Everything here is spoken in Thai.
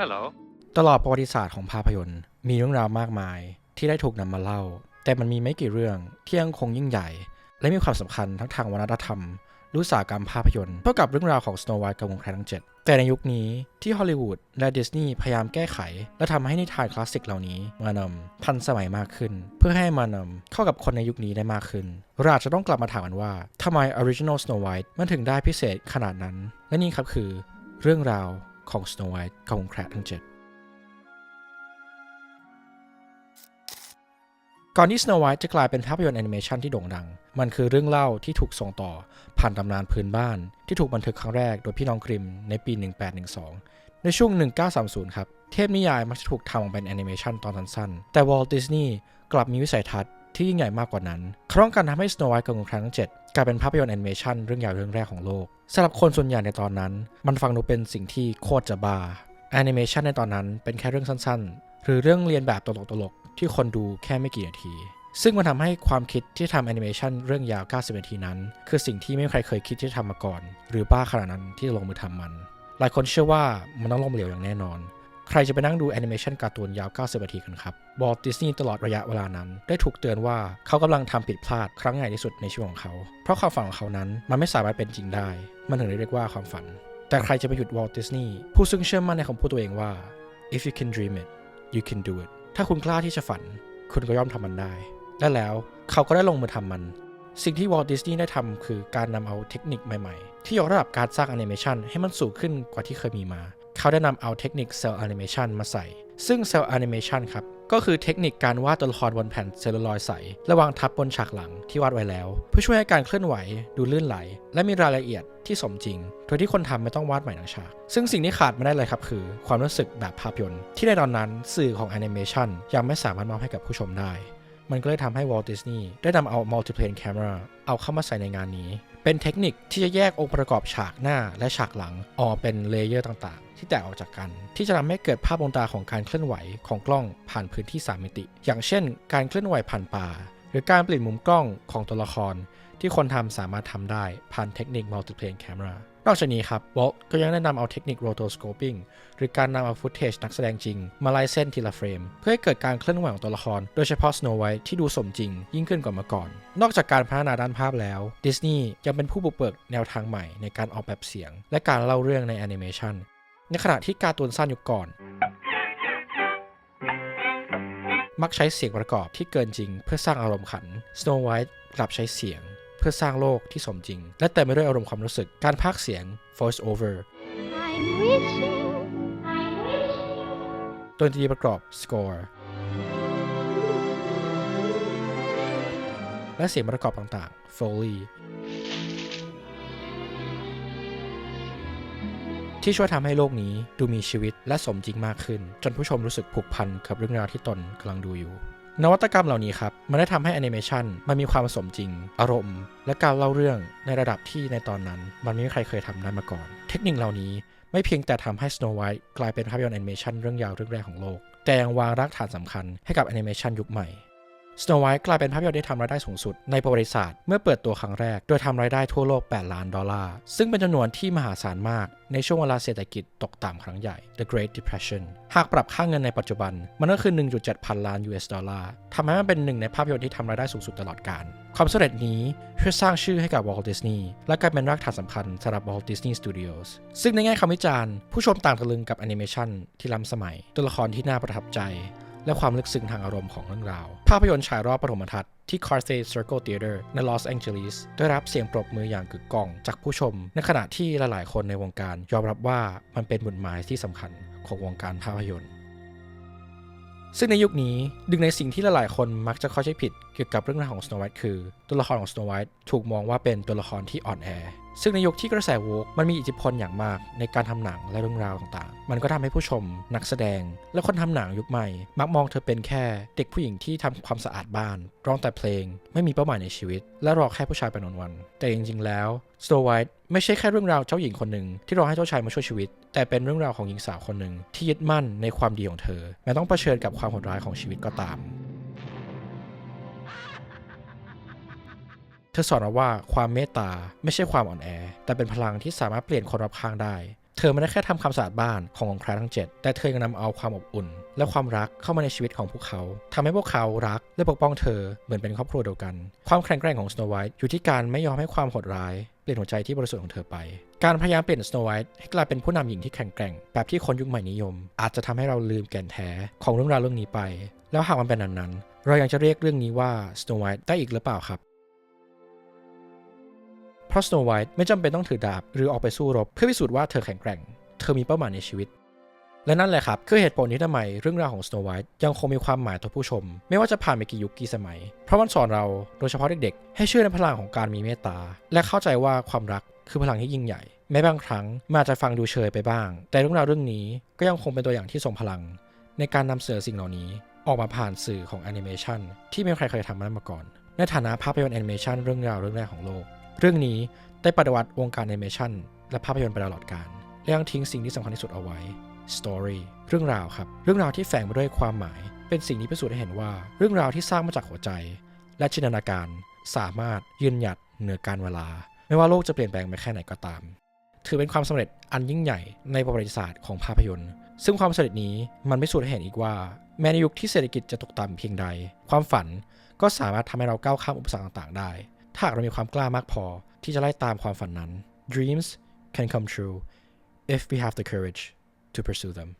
Hello. ตลอดประวัติศาสตร์ของภาพยนตร์ มีเรื่องราวมากมาย ที่ได้ถูกนำมาเล่า แต่มันมีไม่กี่เรื่องที่ยังคงยิ่งใหญ่ และมีความสำคัญทั้งทางวัฒนธรรมและอุสาหกรรมภาพยนตร์เท่ากับเรื่องราวของ Snow White กับวงแคร์ทั้งเจ็ดแต่ในยุคนี้ที่ฮอลลีวูดและดิสนีย์พยายามแก้ไข และทำให้นิทานคลาสสิกเหล่านี้มานำทันสมัยมากขึ้น เพื่อให้มานำเข้ากับคนในยุคนี้ได้มากขึ้น เราอาจจะต้องกลับมาถามกันว่าทำไม Original Snow White มันถึงได้พิเศษขนาดนั้น และนี่ครับคือ เรื่องราว ของ Snow White กับวงแคร์ทั้งเจ็ดก่อนที่ Snow White จะกลายเป็นภาพยนตร์แอนิเมชันที่โด่งดัง มันคือเรื่องเล่าที่ถูกส่งต่อผ่านตำนานพื้นบ้าน ที่ถูกบันทึกครั้งแรกโดยพี่น้องกริมในปี 1812 ในช่วง 1930 ครับ เทพนิยายมักจะถูกทำออกเป็นแอนิเมชันตอนสั้นๆ แต่วอลต์ดิสนีย์กลับมีวิสัยทัศน์ ที่ยิ่งใหญ่มากกว่านั้นเขาต้องการทำให้ Snow White กับวงครั้งทั้งเจ็ดกลายเป็นภาพยนตร์แอนิเมชันเรื่องยาวเรื่องแรกของโลกสำหรับคนส่วนใหญ่ในตอนนั้น มันฟังดูเป็นสิ่งที่โคตรจะบ้าแอนิเมชันในตอนนั้นเป็นแค่เรื่องสั้นๆ หรือเรื่องเรียนแบบตลกๆที่คนดูแค่ไม่กี่นาที ซึ่งมันทำให้ความคิดที่ทำแอนิเมชันเรื่องยาว 90 นาทีนั้น คือสิ่งที่ไม่มีใครเคยคิดที่จะทำมาก่อน หรือบ้าขนาดนั้นที่จะลงมือทำมัน หลายคนเชื่อว่ามันต้องล้มเหลวอย่างแน่นอน ใครจะไปนั่งดูแอนิเมชันการ์ตูนยาว 90 นาทีกันครับวอลดิสนีย์ตลอดระยะเวลานั้น ได้ถูกเตือนว่าเขากำลังทำผิดพลาดครั้งใหญ่ที่สุดในชีวิตของเขา เพราะความฝันของเขานั้นมันไม่สามารถเป็นจริงได้ มันถึงได้เรียกว่าความฝัน แต่ใครจะไปหยุดวอลต์ดิสนีย์ผู้ซึ่งเชื่อมั่นในคำพูดตัวเองว่า if you can dream it you can do it ถ้าคุณกล้าที่จะฝัน คุณก็ย่อมทำมันได้ และแล้วเขาก็ได้ลงมือทำมัน สิ่งที่วอลต์ดิสนีย์ได้ทำคือการนำเอาเทคนิคใหม่ ๆ ที่ยกระดับการสร้างแอนิเมชันให้มันสูงขึ้นกว่าที่เคยมีมา เขาได้นำเอาเทคนิคเซลล์แอนิเมชันมาใส่ ซึ่งเซลล์แอนิเมชันครับ ก็คือเทคนิคการวาดตัวละครบนแผ่นเซลลูลอยด์ใสและวางทับบนฉากหลังที่วาดไว้แล้ว เพื่อช่วยให้การเคลื่อนไหวดูลื่นไหล และมีรายละเอียดที่สมจริง โดยที่คนทำไม่ต้องวาดใหม่ทั้งฉาก ซึ่งสิ่งที่ขาดไม่ได้เลยครับคือ ความรู้สึกแบบภาพยนตร์ ที่ในตอนนั้นสื่อของแอนิเมชันยังไม่สามารถมอบให้กับผู้ชมได้ มันก็เลยทำให้วอลดิสนีย์ได้นำเอา Multiplane Camera เอาเข้ามาใส่ในงานนี้ เป็นเทคนิคที่จะแยกองค์ประกอบฉากหน้าและฉากหลังออกเป็นเลเยอร์ต่างๆ ที่แตกออกจากกัน ที่จะทำให้เกิดภาพดวงตาของการเคลื่อนไหวของกล้องผ่านพื้นที่ 3 มิติ อย่างเช่น การเคลื่อนไหวผ่านป่า หรือการเปลี่ยนมุมกล้องของตัวละคร ที่คนทำสามารถทำได้ผ่านเทคนิค Multiplane Camera นอกจากนี้ครับ Walt ก็ยังได้นำเอาเทคนิค Rotoscoping หรือการนำเอาฟุตเทจนักแสดงจริง มาไล่เส้นทีละเฟรม เพื่อให้เกิดการเคลื่อนไหวของตัวละคร โดยเฉพาะ Snow White ที่ดูสมจริง ยิ่งขึ้นกว่าเมื่อก่อน นอกจากการพัฒนาด้านภาพแล้วดิสนีย์ยังเป็นผู้บุกเบิกแนวทางใหม่ในการออกแบบเสียง และการเล่าเรื่องในแอนิเมชันในขณะที่การ์ตูนสั้นยุคก่อน มักใช้เสียงประกอบที่เกินจริง เพื่อสร้างอารมณ์ขัน Snow White กลับใช้เสียง เพื่อสร้างโลกที่สมจริง และเต็มไปด้วยอารมณ์ความรู้สึกการพากเสียง voice over ดนตรีประกอบ score และเสียงประกอบต่างๆ foley ที่ช่วยทำให้โลกนี้ดูมีชีวิตและสมจริงมากขึ้น จนผู้ชมรู้สึกผูกพันกับเรื่องราวที่ตนกำลังดูอยู่ นวัตกรรมเหล่านี้ครับ มันได้ทำให้แอนิเมชันมันมีความสมจริง อารมณ์ และการเล่าเรื่องในระดับที่ในตอนนั้น มันไม่มีใครเคยทำได้มาก่อน เทคนิคเหล่านี้ไม่เพียงแต่ทำให้ Snow White กลายเป็นภาพยนตร์แอนิเมชันเรื่องยาวเรื่องแรกของโลก แต่ยังวางรากฐานสำคัญให้กับแอนิเมชันยุคใหม่ Snow White กลายเป็นภาพยนตร์ที่ทำรายได้สูงสุดในประวัติศาสตร์เมื่อเปิดตัวครั้งแรก โดยทำรายได้ทั่วโลก 8 ล้านดอลลาร์ ซึ่งเป็นจำนวนที่มหาศาลมากในช่วงเวลาเศรษฐกิจตกต่ำครั้งใหญ่ The Great Depression หากปรับค่าเงินในปัจจุบัน มันก็คือ 1.7 พันล้าน US ดอลลาร์ทำให้มันเป็นหนึ่งในภาพยนตร์ที่ทำรายได้สูงสุดตลอดกาลความสำเร็จนี้ช่วยสร้างชื่อให้กับ Walt Disney และกลายเป็นรากฐานสำคัญสำหรับ Walt Disney Studios ซึ่งในแง่คำวิจารณ์ ผู้ชมต่างตะลึงกับแอนิเมชันที่ล้ำสมัย ตัวละครที่น่าประทับใจ และความลึกซึ้งทางอารมณ์ของเรื่องราว ภาพยนตร์ฉายรอบปฐมทัศน์ที่ Carthay Circle Theater ในลอสแองเจลิสได้รับเสียงปรบมืออย่างกึกก้องจากผู้ชม ในขณะที่หลายๆ คนในวงการยอมรับว่ามันเป็นบทหมายที่สำคัญของวงการภาพยนตร์ ซึ่งในยุคนี้หนึ่งในสิ่งที่หลายๆ คนมักจะเข้าใจผิดเกี่ยวกับเรื่องราวของ Snow White คือ ตัวละครของ Snow White ถูกมองว่าเป็นตัวละครที่อ่อนแอ ซึ่งในยุคที่กระแสโวกมันมีอิทธิพลอย่างมากในการทำหนังและเรื่องราวต่างๆ มันก็ทำให้ผู้ชม นักแสดง และคนทำหนังยุคใหม่ มักมองเธอเป็นแค่เด็กผู้หญิงที่ทำความสะอาดบ้าน ร้องแต่เพลง ไม่มีเป้าหมายในชีวิต และรอแค่ผู้ชายไปวันๆแต่จริงๆแล้ว Snow White ไม่ใช่แค่เรื่องราวเจ้าหญิงคนหนึ่งที่รอให้เจ้าชายมาช่วยชีวิต แต่เป็นเรื่องราวของหญิงสาวคนหนึ่งที่ยึดมั่นในความดีของเธอแม้ต้องเผชิญกับความโหดร้ายของชีวิตก็ตาม ธอสอนเราว่าความเมตตาไม่ใช่ความอ่อนแอ แต่เป็นพลังที่สามารถเปลี่ยนคนรอบข้างได้ เธอไม่ได้แค่ทำความสะอาดบ้านขององค์แคร์ทั้ง 7 แต่เธอยังนำเอาความอบอุ่น และความรักเข้ามาในชีวิตของพวกเขาทำให้พวกเขารักและปกป้องเธอเหมือนเป็นครอบครัวเดียวกัน ความแข็งแกร่งของสโนไวท์อยู่ที่การไม่ยอมให้ความโหดร้ายเปลี่ยนหัวใจที่บริสุทธิ์ของเธอไป การพยายามเปลี่ยนสโนไวท์ให้กลายเป็นผู้นำหญิงที่แข็งแกร่ง แบบที่คนยุคใหม่นิยม อาจจะทำให้เราลืมแก่นแท้ของเรื่องราวเรื่องนี้ไป แล้วหากมันเป็นแบบนั้น เรายังจะเรียกเรื่องนี้ว่าสโนไวท์ได้อีกหรือเปล่าครับ เพราะสโนไวท์ไม่จำเป็นต้องถือดาบหรือออกไปสู้รบ เพื่อพิสูจน์ว่าเธอแข็งแกร่ง เธอมีเป้าหมายในชีวิต และนั่นแหละครับคือเหตุผลที่ทำไมเรื่องราวของ Snow White ยังคงมีความหมายต่อผู้ชม ไม่ว่าจะผ่านไปกี่ยุคกี่สมัย เพราะมันสอนเราโดยเฉพาะเด็กๆให้เชื่อในพลังของการมีเมตตา และเข้าใจว่าความรักคือพลังที่ยิ่งใหญ่แม้บางครั้งมันอาจจะฟังดูเชยไปบ้าง แต่เรื่องราวเรื่องนี้ก็ยังคงเป็นตัวอย่างที่ทรงพลัง ในการนำเสนอสิ่งเหล่านี้ออกมาผ่านสื่อของแอนิเมชันที่ไม่มีใครเคยทำมาก่อน ในฐานะภาพยนตร์แอนิเมชันเรื่องราวเรื่องแรกของโลก เรื่องนี้ได้ปฏิวัติวงการแอนิเมชันและภาพยนตร์ไปตลอดกาลและยังทิ้งสิ่งที่สำคัญที่สุดเอาไว้ story เรื่องราวครับ เรื่องราวที่แฝงมาด้วยความหมาย เป็นสิ่งที่พิสูจน์ให้เห็นว่า เรื่องราวที่สร้างมาจากหัวใจ และจินตนาการสามารถยืนหยัดเหนือการเวลา ไม่ว่าโลกจะเปลี่ยนแปลงไปแค่ไหนก็ตาม ถือเป็นความสำเร็จอันยิ่งใหญ่ในประวัติศาสตร์ของภาพยนตร์ ซึ่งความสำเร็จนี้มันพิสูจน์ให้เห็นอีกว่า แม้ในยุคที่เศรษฐกิจจะตกต่ำเพียงใด ความฝันก็สามารถทำให้เราก้าวข้ามอุปสรรคต่างๆ ได้ ถ้าเรามีความกล้ามากพอที่จะไล่ตามความฝันนั้น dreams can come true if we have the courage to pursue them